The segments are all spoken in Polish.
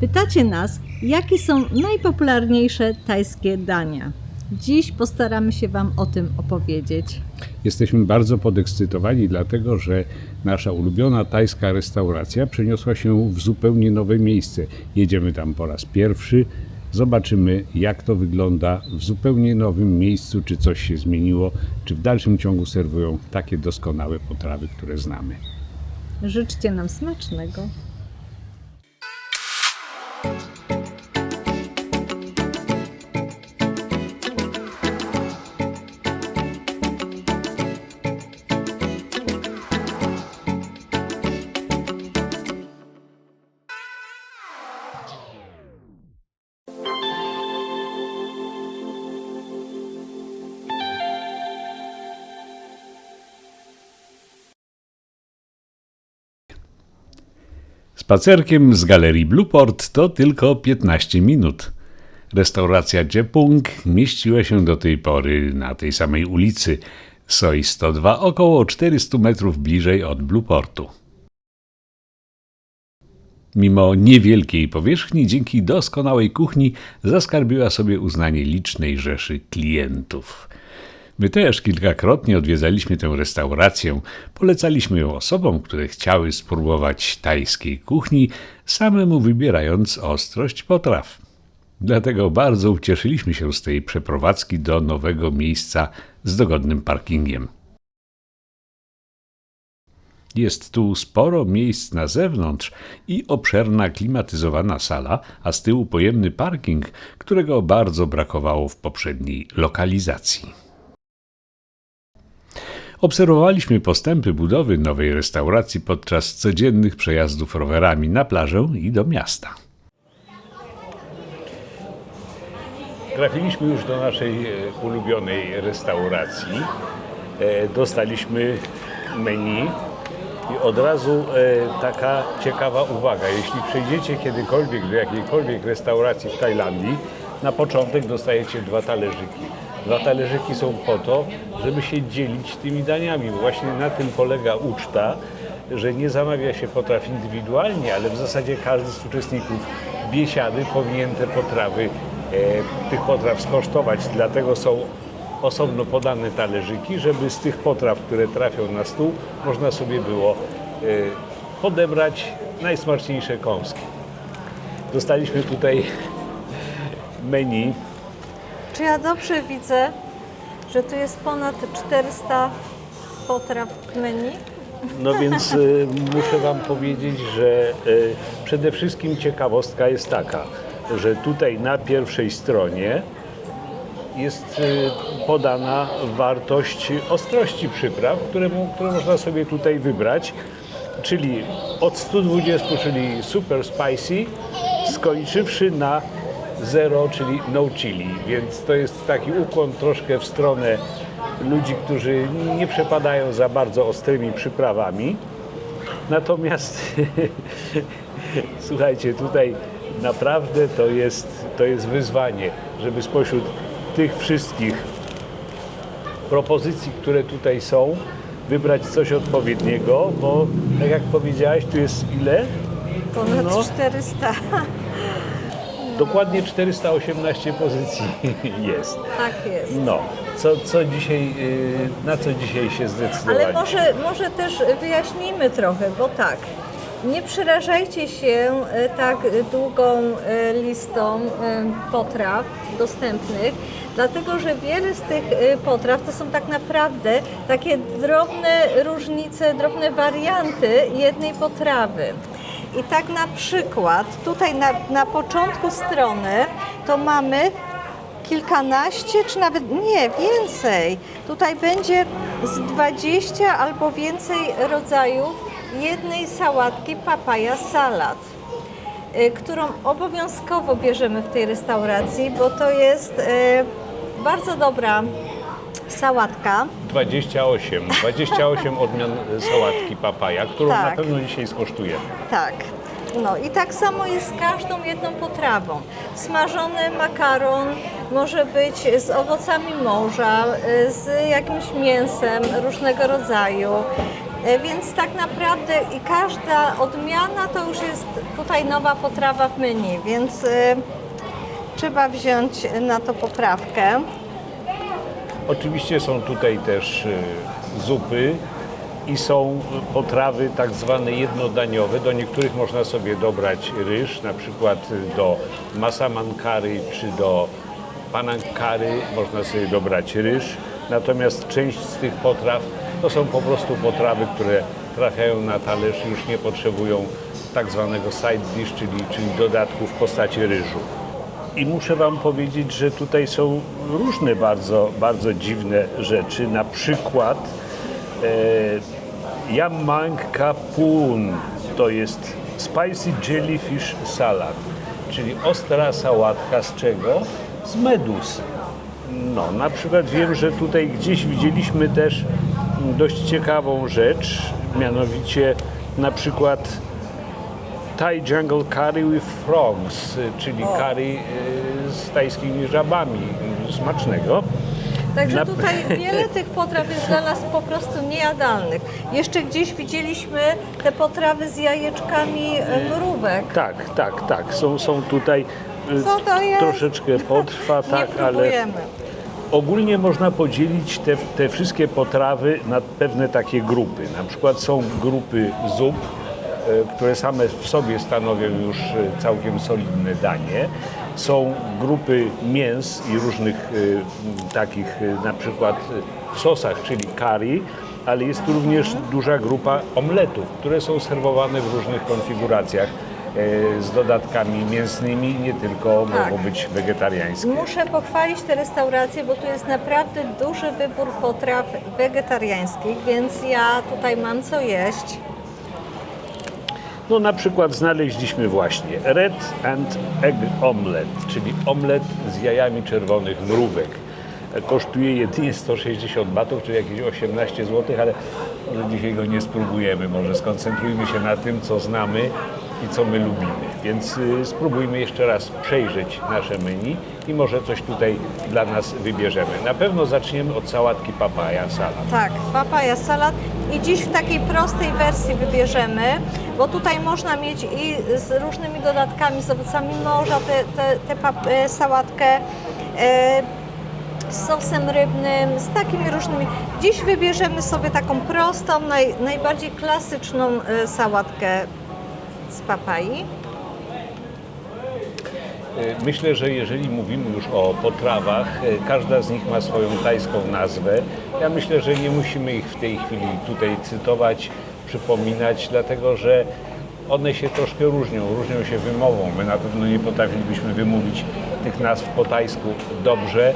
Pytacie nas, jakie są najpopularniejsze tajskie dania. Dziś postaramy się Wam o tym opowiedzieć. Jesteśmy bardzo podekscytowani, dlatego że nasza ulubiona tajska restauracja przeniosła się w zupełnie nowe miejsce. Jedziemy tam po raz pierwszy. Zobaczymy, jak to wygląda w zupełnie nowym miejscu, czy coś się zmieniło, czy w dalszym ciągu serwują takie doskonałe potrawy, które znamy. Życzcie nam smacznego. Spacerkiem z galerii Blueport to tylko 15 minut. Restauracja Jepung mieściła się do tej pory na tej samej ulicy, Soi 102, około 400 metrów bliżej od Blueportu. Mimo niewielkiej powierzchni, dzięki doskonałej kuchni zaskarbiła sobie uznanie licznej rzeszy klientów. My też kilkakrotnie odwiedzaliśmy tę restaurację. Polecaliśmy ją osobom, które chciały spróbować tajskiej kuchni, samemu wybierając ostrość potraw. Dlatego bardzo ucieszyliśmy się z tej przeprowadzki do nowego miejsca z dogodnym parkingiem. Jest tu sporo miejsc na zewnątrz i obszerna klimatyzowana sala, a z tyłu pojemny parking, którego bardzo brakowało w poprzedniej lokalizacji. Obserwowaliśmy postępy budowy nowej restauracji podczas codziennych przejazdów rowerami na plażę i do miasta. Trafiliśmy już do naszej e, ulubionej restauracji. E, Dostaliśmy menu i od razu e, taka ciekawa uwaga. Jeśli przejdziecie kiedykolwiek do jakiejkolwiek restauracji w Tajlandii, na początek dostajecie dwa talerzyki. Dwa talerzyki są po to, żeby się dzielić tymi daniami. Właśnie na tym polega uczta, że nie zamawia się potraw indywidualnie, ale w zasadzie każdy z uczestników biesiady powinien te potrawy, e, tych potraw skosztować. Dlatego są osobno podane talerzyki, żeby z tych potraw, które trafią na stół, można sobie było e, podebrać najsmaczniejsze kąski. Dostaliśmy tutaj menu Czy ja dobrze widzę, że tu jest ponad 400 potraw menu? No więc y, muszę Wam powiedzieć, że y, przede wszystkim ciekawostka jest taka, że tutaj na pierwszej stronie jest y, podana wartość ostrości przypraw, które, które można sobie tutaj wybrać, czyli od 120, czyli super spicy, skończywszy na 0, czyli no chili, więc to jest taki ukłon troszkę w stronę ludzi, którzy nie przepadają za bardzo ostrymi przyprawami. Natomiast słuchajcie, tutaj naprawdę to jest, to jest wyzwanie, żeby spośród tych wszystkich propozycji, które tutaj są, wybrać coś odpowiedniego, bo tak jak powiedziałaś, tu jest ile? Ponad No. 400. Dokładnie 418 pozycji jest. Tak jest. No, co, co dzisiaj, y, na co dzisiaj się zdecydowaliście? Ale może, może też wyjaśnijmy trochę, bo tak, nie przerażajcie się e, tak długą e, listą potraw dostępnych, dlatego że wiele z tych potraw to są tak naprawdę takie drobne różnice, drobne warianty jednej potrawy. I tak na przykład tutaj na, na początku strony to mamy kilkanaście, czy nawet nie, więcej. Tutaj będzie z 20 albo więcej rodzajów jednej sałatki papaya salad, y, którą obowiązkowo bierzemy w tej restauracji, bo to jest y, bardzo dobra sałatka. 28, 28 odmian sałatki papaja, którą Tak. na pewno dzisiaj skosztuję. Tak. No i tak samo jest z każdą jedną potrawą. Smażony makaron może być z owocami morza, y, z jakimś mięsem różnego rodzaju. E, Więc tak naprawdę i każda odmiana to już jest tutaj nowa potrawa w menu, więc e, trzeba wziąć na to poprawkę. Oczywiście są tutaj też y, zupy i są potrawy tak zwane jednodaniowe. Do niektórych można sobie dobrać ryż, na przykład do masaman curry czy do panang curry można sobie dobrać ryż. Natomiast część z tych potraw to są po prostu potrawy, które trafiają na talerz i już nie potrzebują tak zwanego side dish, czyli, czyli dodatku w postaci ryżu. I muszę Wam powiedzieć, że tutaj są różne bardzo, bardzo dziwne rzeczy. Na przykład e, Yamang Kapun to jest Spicy Jellyfish Salad, czyli ostra sałatka z czego? Z medus. No, na przykład wiem, że tutaj gdzieś widzieliśmy też dość ciekawą rzecz, mianowicie na przykład Thai Jungle Curry with Frogs, y, czyli curry y, z tajskimi żabami, y, smacznego. Także tutaj wiele tych potraw jest dla nas po prostu niejadalnych. Jeszcze gdzieś widzieliśmy te potrawy z jajeczkami mrówek. Tak, tak, tak. Są, są tutaj Co to jest? troszeczkę potrwa, tak, ale ogólnie można podzielić te, te wszystkie potrawy na pewne takie grupy. Na przykład są grupy zup, które same w sobie stanowią już e, całkiem solidne danie. Są grupy mięs i różnych e, takich e, na przykład e, w sosach, czyli curry, ale jest tu również duża grupa omletów, które są serwowane w różnych konfiguracjach e, z dodatkami mięsnymi, nie tylko Tak. mogą być wegetariańskie. Muszę pochwalić te restauracje, bo tu jest naprawdę duży wybór potraw wegetariańskich, więc ja tutaj mam co jeść. No na przykład znaleźliśmy właśnie Red and Egg Omelette, czyli omlet z jajami czerwonych mrówek. Kosztuje jedynie 160 batów, czyli jakieś 18 zł, ale dzisiaj go nie spróbujemy. Może skoncentrujmy się na tym, co znamy i co my lubimy. Więc y, spróbujmy jeszcze raz przejrzeć nasze menu i może coś tutaj dla nas wybierzemy. Na pewno zaczniemy od sałatki papaya salad. Tak, papaja salat i dziś w takiej prostej wersji wybierzemy, bo tutaj można mieć i z różnymi dodatkami, z owocami morza, tę te, te, pap- e, sałatkę e, z sosem rybnym, z takimi różnymi. Dziś wybierzemy sobie taką prostą, naj, najbardziej klasyczną e, sałatkę z papai. E, Myślę, że jeżeli mówimy już o potrawach, e, każda z nich ma swoją tajską nazwę. Ja myślę, że nie musimy ich w tej chwili tutaj cytować, przypominać, dlatego że one się troszkę różnią, różnią się wymową. My na pewno nie potrafilibyśmy wymówić tych nazw po tajsku dobrze.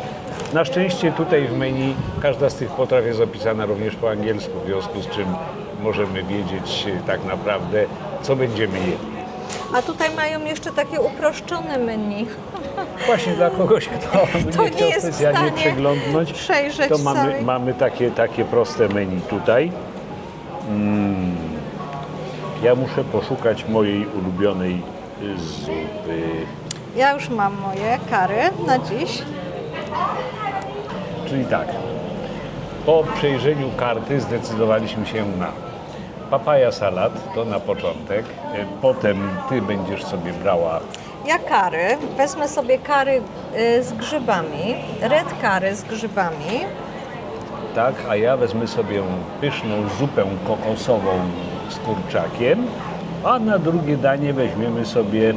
Na szczęście tutaj w menu każda z tych potraw jest opisana również po angielsku, w związku z czym możemy wiedzieć e, tak naprawdę, co będziemy jedli. A tutaj mają jeszcze takie uproszczone menu. Właśnie dla kogoś, kto To nie nie chciał specjalnie przeglądnąć, przejrzeć to mamy, mamy takie, takie proste menu tutaj. Mm. Ja muszę poszukać mojej ulubionej zupy. Ja już mam moje kary na dziś. Czyli tak, po przejrzeniu karty zdecydowaliśmy się na papaya salad, to na początek. Y, Potem ty będziesz sobie brała Ja kary, wezmę sobie kary y, z grzybami, red kary z grzybami. Tak, a ja wezmę sobie pyszną zupę kokosową z kurczakiem, a na drugie danie weźmiemy sobie e,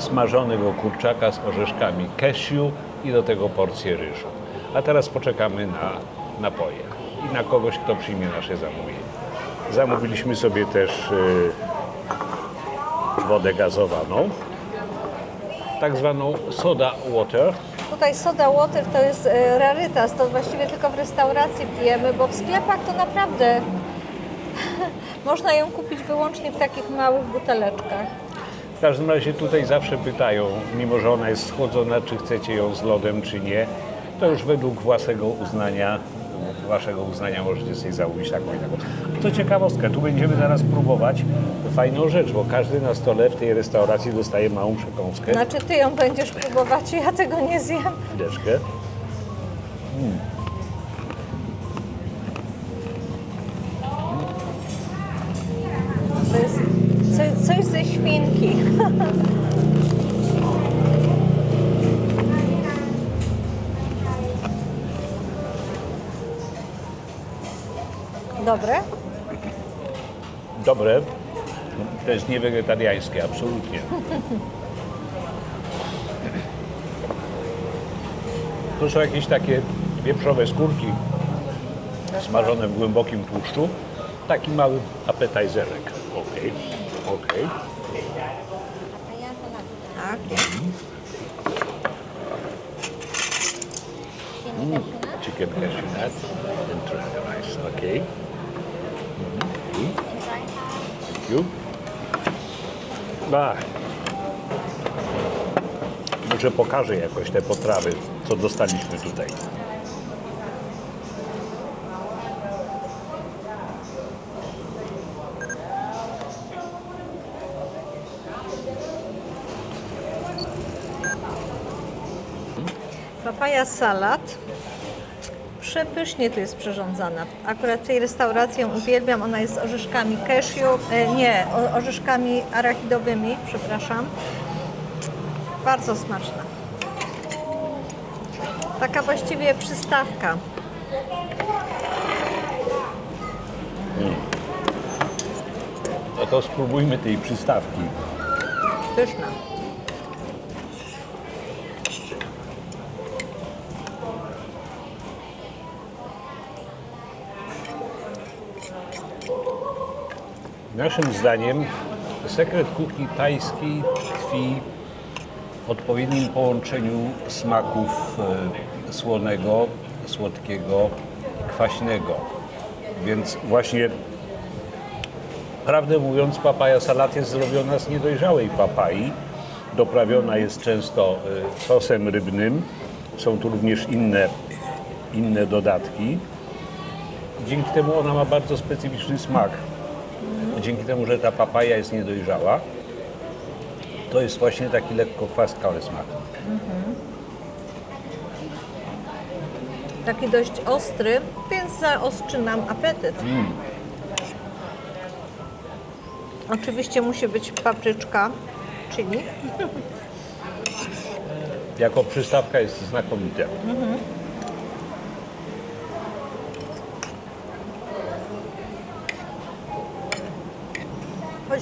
smażonego kurczaka z orzeszkami cashew i do tego porcję ryżu. A teraz poczekamy na napoje i na kogoś, kto przyjmie nasze zamówienie. Zamówiliśmy sobie też e, wodę gazowaną, tak zwaną soda water. Tutaj soda water to jest y, rarytas, to właściwie tylko w restauracji pijemy, bo w sklepach to naprawdę można ją kupić wyłącznie w takich małych buteleczkach. W każdym razie tutaj zawsze pytają, mimo że ona jest schłodzona, czy chcecie ją z lodem, czy nie. To już według własnego uznania, waszego uznania możecie sobie zamówić taką i taką. Co ciekawostka, tu będziemy zaraz próbować fajną rzecz, bo każdy na stole w tej restauracji dostaje małą przekąskę, Znaczy ty ją będziesz próbować, ja tego nie zjem. chwileczkę. Mm. Dobre? Dobre. To jest nie wegetariańskie, absolutnie. To są jakieś takie wieprzowe skórki smażone w głębokim tłuszczu. Taki mały appetizerek. Okej, okej. Tak. Chicken cashew nut. Interesting, nice. Okay. Mhm. You. Ach. Może pokażę jakoś te potrawy, co dostaliśmy tutaj. Papaja salat. Przepysznie tu jest przyrządzana. Akurat tej restauracji ją uwielbiam. Ona jest z orzeszkami cashew, e, nie, orzeszkami arachidowymi, przepraszam. Bardzo smaczna. Taka właściwie przystawka. No to spróbujmy tej przystawki. Pyszna. Naszym zdaniem sekret kuchni tajskiej tkwi w odpowiednim połączeniu smaków e, słonego, słodkiego, kwaśnego. Więc właśnie, prawdę mówiąc, papaja salat jest zrobiona z niedojrzałej papai. Doprawiona jest często e, sosem rybnym. Są tu również inne, inne dodatki. Dzięki temu ona ma bardzo specyficzny smak dzięki temu, że ta papaja jest niedojrzała, to jest właśnie taki lekko kwaskawy smak. Taki dość ostry, więc zaostrzy nam apetyt. Oczywiście musi być papryczka, chili. Jako przystawka jest znakomite.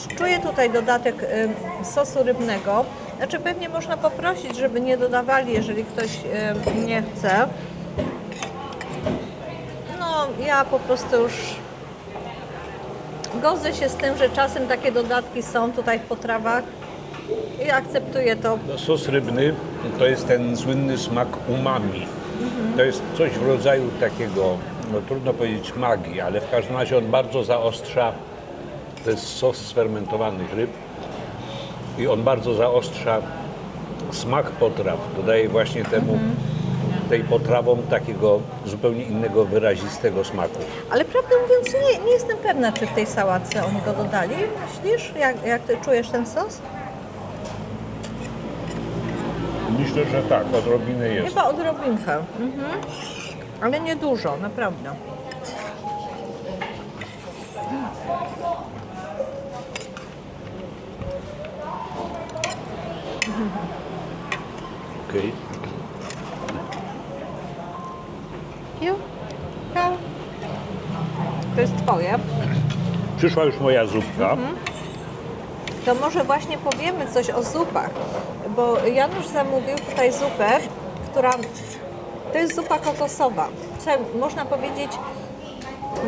Czuję tutaj dodatek y, sosu rybnego. Znaczy pewnie można poprosić, żeby nie dodawali, jeżeli ktoś y, nie chce. No, ja po prostu już godzę się z tym, że czasem takie dodatki są tutaj w potrawach i akceptuję to. No, sos rybny to jest ten słynny smak umami. To jest coś w rodzaju takiego, no trudno powiedzieć magii, ale w każdym razie on bardzo zaostrza, to jest sos z fermentowanych ryb i on bardzo zaostrza smak potraw. Dodaje właśnie temu, tej potrawom takiego zupełnie innego, wyrazistego smaku. Ale prawdę mówiąc, nie, nie jestem pewna, czy w tej sałatce oni go dodali. Myślisz, jak, jak ty czujesz ten sos? Myślę, że tak, odrobinę jest. Chyba odrobinkę. Mhm. Ale nie dużo, naprawdę. To jest twoje. Przyszła już moja zupka. To może właśnie powiemy coś o zupach, bo Janusz zamówił tutaj zupę, która to jest zupa kokosowa. Co, można powiedzieć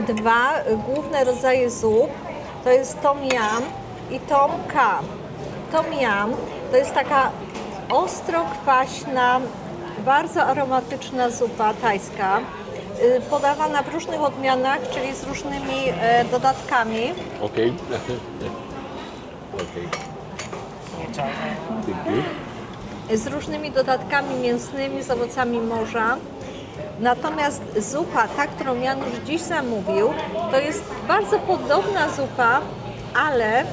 dwa główne rodzaje zup. To jest tom yam i tom ka. Tom yam to jest taka ostro kwaśna, bardzo aromatyczna zupa tajska, podawana w różnych odmianach, czyli z różnymi e, dodatkami. Okej. Okej. Thank you. z różnymi dodatkami mięsnymi, z owocami morza. Natomiast zupa, ta, którą Janusz dziś zamówił, to jest bardzo podobna zupa, ale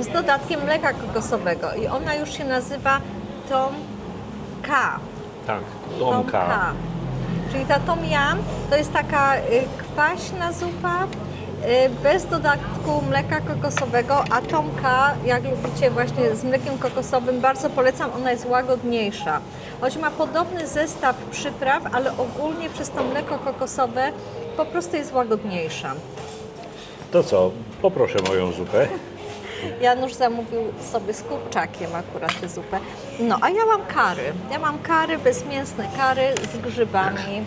z dodatkiem mleka kokosowego i ona już się nazywa Tom Ka. Tak, tomka. Czyli ta tom yam to jest taka y, kwaśna zupa, bez dodatku mleka kokosowego, a Tomka, jak lubicie właśnie z mlekiem kokosowym, bardzo polecam, ona jest łagodniejsza. Choć ma podobny zestaw przypraw, ale ogólnie przez to mleko kokosowe po prostu jest łagodniejsza. To co, poproszę moją zupę. Janusz zamówił sobie z kurczakiem akurat tę zupę. No, a ja mam kary. Ja mam kary, bezmięsne kary z grzybami.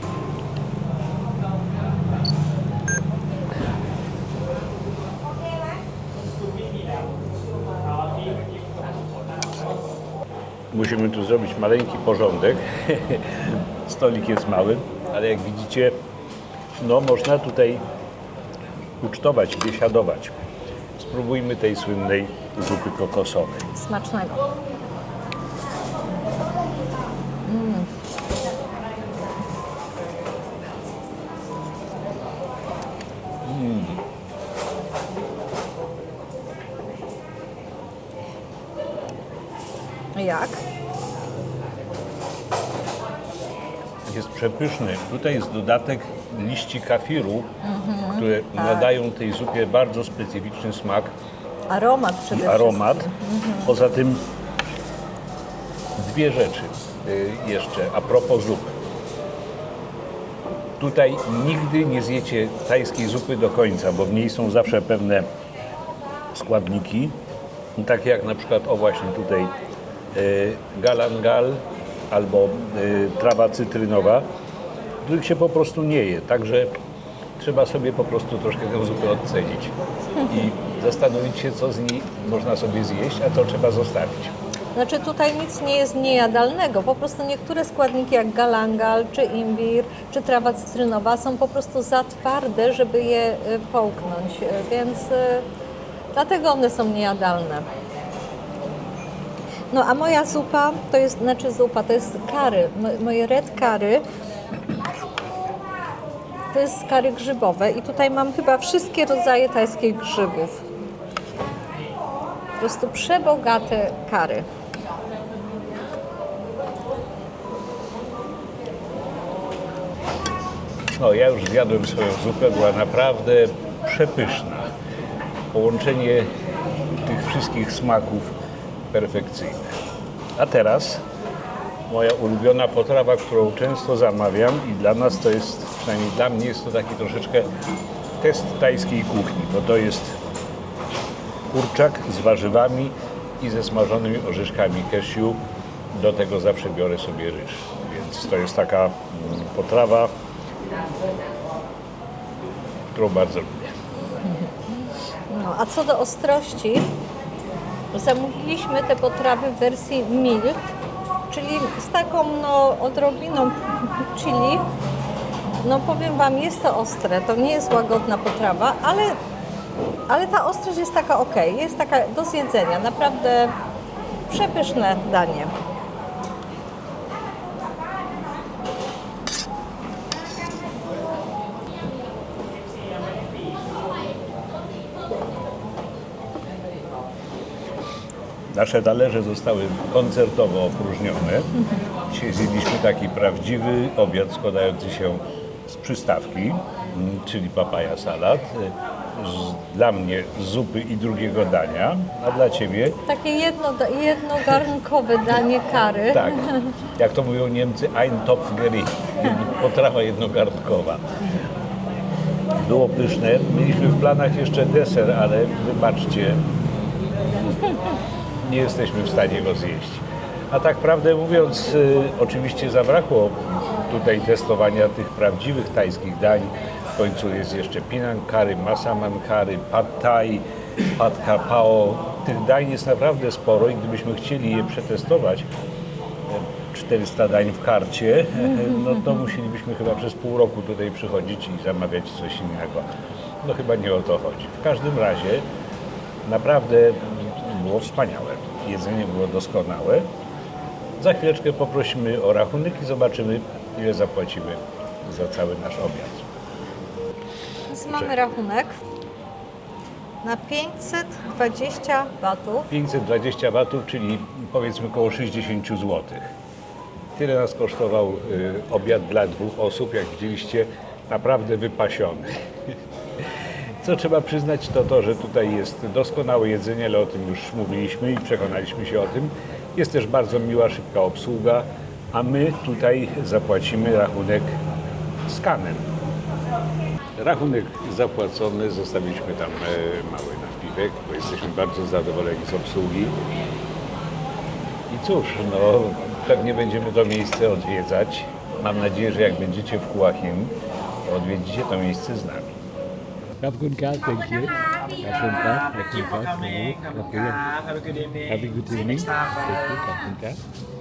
Musimy tu zrobić maleńki porządek. Stolik jest mały, ale jak widzicie, no można tutaj ucztować, biesiadować. Spróbujmy tej słynnej zupy kokosowej. Smacznego. Przepyszny. Tutaj jest dodatek liści kafiru, które nadają tej zupie bardzo specyficzny smak Aromat przede wszystkim. aromat. Poza tym dwie rzeczy y, jeszcze a propos zup. Tutaj nigdy nie zjecie tajskiej zupy do końca, bo w niej są zawsze pewne składniki, takie jak na przykład, o właśnie tutaj y, galangal albo y, trawa cytrynowa, których się po prostu nie je. Także trzeba sobie po prostu troszkę tę zupę odcenić i zastanowić się, co z niej można sobie zjeść, a co trzeba zostawić. Znaczy tutaj nic nie jest niejadalnego, po prostu niektóre składniki jak galangal, czy imbir, czy trawa cytrynowa są po prostu za twarde, żeby je y, połknąć, y, więc dlatego one są niejadalne. No a moja zupa to jest, znaczy zupa, to jest kary, mo- moje red kary. To jest kary grzybowe i tutaj mam chyba wszystkie rodzaje tajskich grzybów. Po prostu przebogate kary. No, ja już zjadłem swoją zupę, była naprawdę przepyszna. Połączenie tych wszystkich smaków perfekcyjne. A teraz moja ulubiona potrawa, którą często zamawiam i dla nas to jest, przynajmniej dla mnie jest to taki troszeczkę test tajskiej kuchni, bo to jest kurczak z warzywami i ze smażonymi orzeszkami cashew. Do tego zawsze biorę sobie ryż, więc to jest taka mm, potrawa, którą bardzo lubię. No, a co do ostrości, zamówiliśmy te potrawy w wersji mild, czyli z taką no, odrobiną chili. No powiem Wam, jest to ostre, to nie jest łagodna potrawa, ale, ale ta ostrość jest taka ok, jest taka do zjedzenia, naprawdę przepyszne danie. Nasze talerze zostały koncertowo opróżnione. Dzisiaj zjedliśmy taki prawdziwy obiad składający się z przystawki, mm, czyli papaja salat. Z, dla mnie zupy i drugiego dania, a dla Ciebie, Takie jedno, jednogarnkowe danie kary. tak, jak to mówią Niemcy, ein Topfgericht, jedno- potrawa jednogarnkowa. Było pyszne. Mieliśmy w planach jeszcze deser, ale wybaczcie, nie jesteśmy w stanie go zjeść. A tak prawdę mówiąc, y, oczywiście zabrakło tutaj testowania tych prawdziwych tajskich dań. W końcu jest jeszcze Pinang Curry, Masaman Curry, Pad Thai, Pad Kapao. Tych dań jest naprawdę sporo i gdybyśmy chcieli je przetestować, 400 dań w karcie, no to musielibyśmy chyba przez pół roku tutaj przychodzić i zamawiać coś innego. No chyba nie o to chodzi. W każdym razie naprawdę było wspaniałe. Jedzenie było doskonałe. Za chwileczkę poprosimy o rachunek i zobaczymy, ile zapłacimy za cały nasz obiad. Więc mamy rachunek na 520 batów. 520 watów, czyli powiedzmy około 60 zł. Tyle nas kosztował y, obiad dla dwóch osób, jak widzieliście, naprawdę wypasiony. Co trzeba przyznać, to to, że tutaj jest doskonałe jedzenie, ale o tym już mówiliśmy i przekonaliśmy się o tym. Jest też bardzo miła, szybka obsługa, a my tutaj zapłacimy rachunek skanem. Rachunek zapłacony, zostawiliśmy tam e, mały napiwek, bo jesteśmy bardzo zadowoleni z obsługi. I cóż, no pewnie będziemy to miejsce odwiedzać. Mam nadzieję, że jak będziecie w Kułachim, odwiedzicie to miejsce z nami. ขอบคุณครับ thank you. ขอบคุณครับ thank you ครับขอบคุณครับ have a good evening. Have a good evening. ขอบคุณครับ